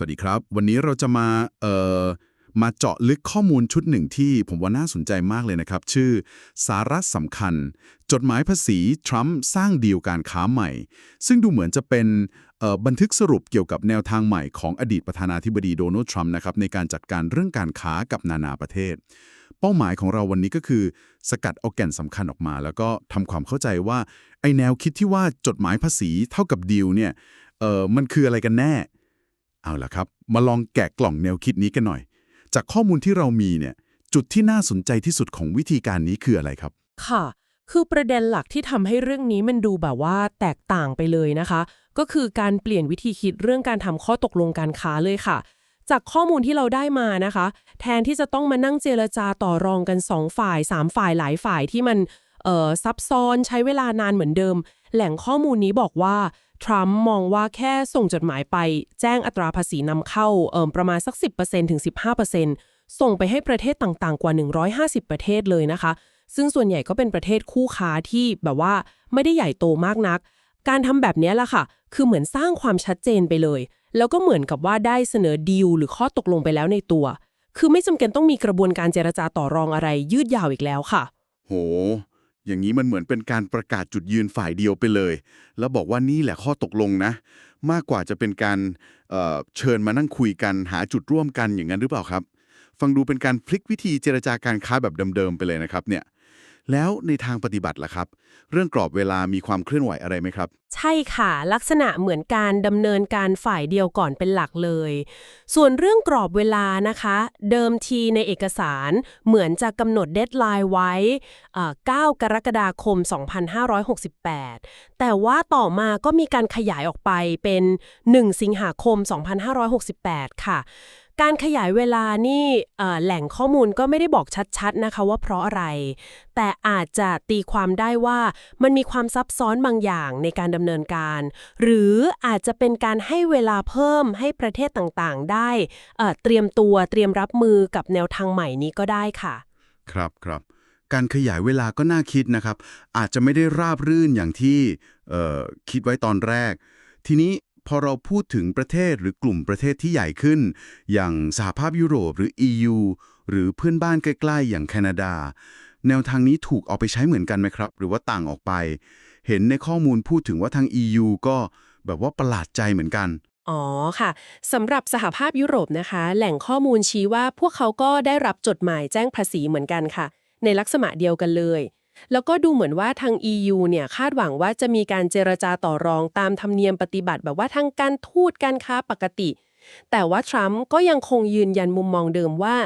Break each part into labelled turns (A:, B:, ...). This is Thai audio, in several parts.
A: วัสดีครับ วันนี้เราจะมาเอ่อมาเจาะลึกข้อมูลชุดหนึ่งที่ผมว่าน่าสนใจมากเลยนะครับ ชื่อสาระสำคัญ จดหมายภาษีทรัมป์สร้างดีลการค้าใหม่ ซึ่งดูเหมือนจะเป็นบันทึกสรุปเกี่ยวกับแนวทางใหม่ของอดีตประธานาธิบดีโดนัลด์ทรัมป์นะครับในการจัดการเรื่องการค้ากับนานาประเทศ เป้าหมายของเราวันนี้ก็คือ สกัดเอาแก่นสำคัญออกมา แล้วก็ทำความเข้าใจว่าไอแนวคิดที่ว่าจดหมายภาษีเท่ากับดีลเนี่ยมันคืออะไรกันแน่ เอาล่ะครับ มาลองแกะกล่องแนวคิดนี้กันหน่อย จากข้อมูลที่เรามีเนี่ย จุดที่น่าสนใจที่สุดของวิธีการนี้คืออะไรครับ
B: ค่ะ คือประเด็นหลักที่ทำให้เรื่องนี้มันดูแบบว่าแตกต่างไปเลยนะคะ ก็คือการเปลี่ยนวิธีคิดเรื่องการทำข้อตกลงการค้าเลยค่ะ จากข้อมูลที่เราได้มานะคะ แทนที่จะต้องมานั่งเจรจาต่อรองกัน 2 ฝ่าย 3 ฝ่ายหลายฝ่ายที่มันเอ่อซับซ้อนใช้เวลานานเหมือนเดิม แหล่งข้อมูลนี้บอกว่า ทรัมป์มองว่าแค่ส่งจดหมายไป แจ้งอัตราภาษีนำเข้าเอ่อประมาณสัก 10%ถึง 15%ส่งไปให้ประเทศต่างๆ กว่า 150 ประเทศเลยนะคะ ซึ่งส่วนใหญ่ก็เป็นประเทศคู่ค้าที่แบบว่าไม่ได้ใหญ่โตมากนัก การทำแบบนี้ล่ะค่ะ คือเหมือนสร้างความชัดเจนไปเลย แล้วก็เหมือนกับว่าได้เสนอดีลหรือข้อตกลงไปแล้วในตัว คือไม่จำเป็นต้องมีกระบวนการเจรจาต่อรองอะไรยืดยาวอีกแล้วค่ะ
A: โห อย่างนี้มันเหมือนเป็นการประกาศจุดยืนฝ่ายเดียวไปเลย แล้วบอกว่านี่แหละข้อตกลงนะ มากกว่าจะเป็นการเเชิญมานั่งคุยกันหาจุดร่วมกันอย่างนั้นหรือเปล่าครับ ฟังดูเป็นการพลิกวิธีเจรจาการค้าแบบเดิมๆไปเลยนะครับเนี่ยแล้วในทางปฏิบัติล่ะครับ เรื่องกรอบเวลามีความเคลื่อนไหวอะไรไหมครับ
B: ใช่ค่ะ ลักษณะเหมือนการดำเนินการฝ่ายเดียวก่อนเป็นหลักเลย ส่วนเรื่องกรอบเวลานะคะ เดิมทีในเอกสารเหมือนจะกำหนดเดทไลน์ไว้ 9 กรกฎาคม 2568 แต่ว่าต่อมาก็มีการขยายออกไปเป็น 1 สิงหาคม 2568 ค่ะการขยายเวลานี่แหล่งข้อมูลก็ไม่ได้บอกชัดๆนะคะว่าเพราะอะไร แต่อาจจะตีความได้ว่ามันมีความซับซ้อนบางอย่างในการดำเนินการ หรืออาจจะเป็นการให้เวลาเพิ่มให้ประเทศต่างๆ ได้เเตรียมตัวเตรียมรับมือกับแนวทางใหม่นี้ก็ได้ค่ะ
A: ครับครับการขยายเวลาก็น่าคิดนะครับ อาจจะไม่ได้ราบรื่นอย่างที่คิดไว้ตอนแรก ทีนี้พอเราพูดถึงประเทศหรือกลุ่มประเทศที่ใหญ่ขึ้น อย่างสหภาพยุโรปหรือ EU หรือเพื่อนบ้านใกล้ ๆ อย่างแคนาดา แนวทางนี้ถูกเอาไปใช้เหมือนกันไหมครับ หรือว่าต่างออกไป เห็นในข้อมูลพูดถึงว่าทาง EU ก็แบบว่าประหลาดใจเหมือนกัน
B: อ๋อค่ะสำหรับสหภาพยุโรปนะคะ แหล่งข้อมูลชี้ว่าพวกเขาก็ได้รับจดหมายแจ้งภาษีเหมือนกันค่ะ ในลักษณะเดียวกันเลย แล้วก็ดูเหมือนว่าทาง EU เนี่ยคาดหวังว่าจะมีการเจรจาต่อรองตามธรรมเนียมปฏิบัติ แบบว่าทางการทูตการค้าปกติ แต่ว่าทรัมป์ก็ยังคงยืนยันมุมมองเดิมว่า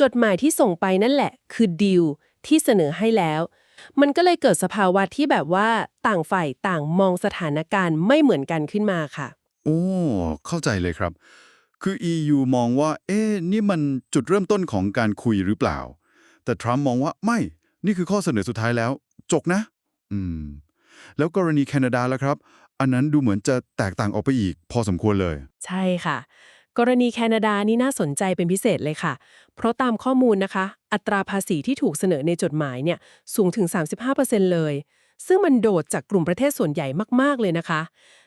B: จดหมายที่ส่งไปนั่นแหละ คือดีลที่เสนอให้แล้ว มันก็เลยเกิดสภาวะที่แบบว่าต่างฝ่ายต่างมองสถานการณ์ไม่เหมือนกันขึ้นมาค่ะ
C: โอ้ เข้าใจเลยครับ คือ EU มองว่า เอ๊ะนี่มันจุดเริ่มต้นของการคุยหรือเปล่า แต่ทรัมป์มองว่าไม่นี่คือข้อเสนอสุดท้ายแล้วจกนะ อืม แล้วกรณีแคนาดาแล้วครับ อันนั้นดูเหมือนจะแตกต่างออกไปอีก พอสมควรเลย
B: ใช่ค่ะ กรณีแคนาดานี่น่าสนใจเป็นพิเศษเลยค่ะ เพราะตามข้อมูลนะคะ อัตราภาษีที่ถูกเสนอในจดหมายเนี่ยสูงถึง 35%เลย ซึ่งมันโดดจากกลุ่มประเทศส่วนใหญ่มาก ๆ เลยนะคะ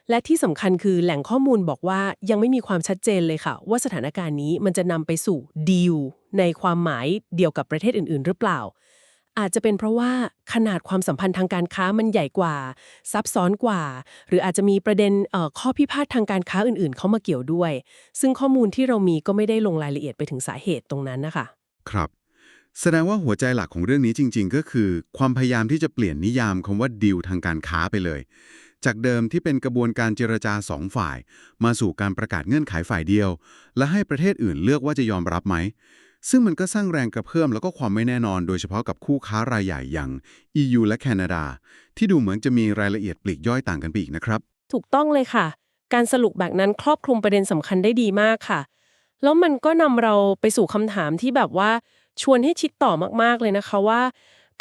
B: และที่สำคัญคือแหล่งข้อมูลบอกว่ายังไม่มีความชัดเจนเลยค่ะ ว่าสถานการณ์นี้มันจะนำไปสู่ดีลในความหมายเดียวกับประเทศอื่น ๆ หรือเปล่า อาจจะเป็นเพราะว่าขนาดความสัมพันธ์ทางการค้ามันใหญ่กว่า ซับซ้อนกว่า หรืออาจจะมีประเด็นข้อพิพาททางการค้าอื่นๆ เข้ามาเกี่ยวด้วย ซึ่งข้อมูลที่เรามีก็ไม่ได้ลงรายละเอียดไปถึงสาเหตุตรงนั้นนะคะ
A: ครับ แสดงว่าหัวใจหลักของเรื่องนี้จริง ๆ ก็คือ ความพยายามที่จะเปลี่ยนนิยามคำว่าดีลทางการค้าไปเลย จากเดิมที่เป็นกระบวนการเจรจาสองฝ่าย มาสู่การประกาศเงื่อนไขฝ่ายเดียว และให้ประเทศอื่นเลือกว่าจะยอมรับไหม ซึ่งมันก็สร้างแรงกระเพื่อมแล้วก็ความไม่แน่นอนโดยเฉพาะกับคู่ค้ารายใหญ่อย่าง EU และแคนาดา ที่ดูเหมือนจะมีรายละเอียดปลีกย่อยต่างกันไปอีกนะครับ
B: ถูกต้องเลยค่ะ การสรุปแบบนั้นครอบคลุมประเด็นสำคัญได้ดีมากค่ะ แล้วมันก็นำเราไปสู่คำถามที่แบบว่าชวนให้คิดต่อมากๆเลยนะคะว่า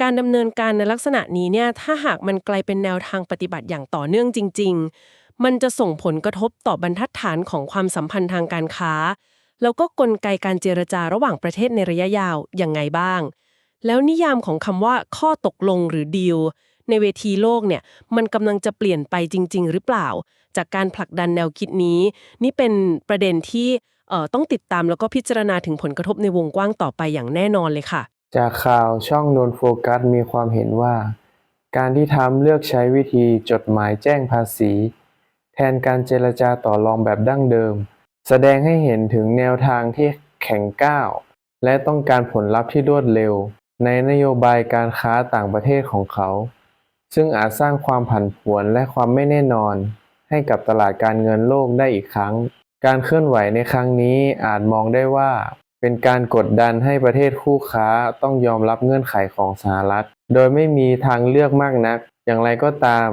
B: การดำเนินการในลักษณะนี้เนี่ยถ้าหากมันกลายเป็นแนวทางปฏิบัติอย่างต่อเนื่องจริง ๆ มันจะส่งผลกระทบต่อบรรทัดฐานของความสัมพันธ์ทางการค้า แล้วก็กลไกการเจรจาระหว่างประเทศในระยะยาวอย่างไงบ้าง แล้วนิยามของคำว่าข้อตกลงหรือดีลในเวทีโลกเนี่ยมันกำลังจะเปลี่ยนไปจริง ๆ หรือเปล่า จากการผลักดันแนวคิดนี้ นี่เป็นประเด็นที่เอ่อต้องติดตามแล้วก็พิจารณาถึงผลกระทบในวงกว้างต่อไปอย่างแน่นอนเลยค่ะ
D: จากข่าวช่องโนนโฟกัสมีความเห็นว่า การที่ทรัมเลือกใช้วิธีจดหมายแจ้งภาษี แทนการเจรจาต่อรองแบบดั้งเดิม แสดงให้เห็นถึงแนวทางที่แข็งก้าว และต้องการผลลัพธ์ที่รวดเร็ว ในนโยบายการค้าต่างประเทศของเขา ซึ่งอาจสร้างความผันผวนและความไม่แน่นอน ให้กับตลาดการเงินโลกได้อีกครั้ง การเคลื่อนไหวในครั้งนี้อาจมองได้ว่า เป็นการกดดันให้ประเทศคู่ค้าต้องยอมรับเงื่อนไขของสหรัฐ โดยไม่มีทางเลือกมากนัก อย่างไรก็ตาม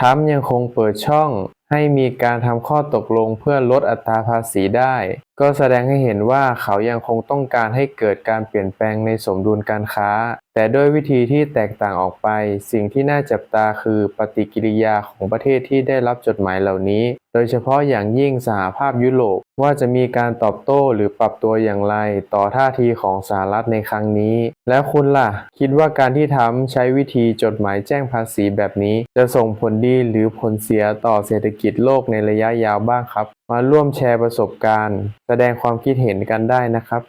D: ทรัมยังคงเปิดช่อง ให้มีการทำข้อตกลงเพื่อลดอัตราภาษีได้ ก็แสดงให้เห็นว่าเขายังคงต้องการให้เกิดการเปลี่ยนแปลงในสมดุลการค้า แต่ด้วยวิธีที่แตกต่างออกไป สิ่งที่น่าจับตาคือปฏิกิริยาของประเทศที่ได้รับจดหมายเหล่านี้ โดยเฉพาะอย่างยิ่งสหภาพยุโรปว่าจะมีการตอบโต้หรือปรับตัวอย่างไร ต่อท่าทีของสหรัฐในครั้งนี้ แล้วคุณล่ะ คิดว่าการที่ทำใช้วิธีจดหมายแจ้งภาษีแบบนี้ จะส่งผลดีหรือผลเสียต่อเศรษฐกิจโลกในระยะยาวบ้างครับ มาร่วมแชร์ประสบการณ์ แสดงความคิดเห็นกันได้นะครับ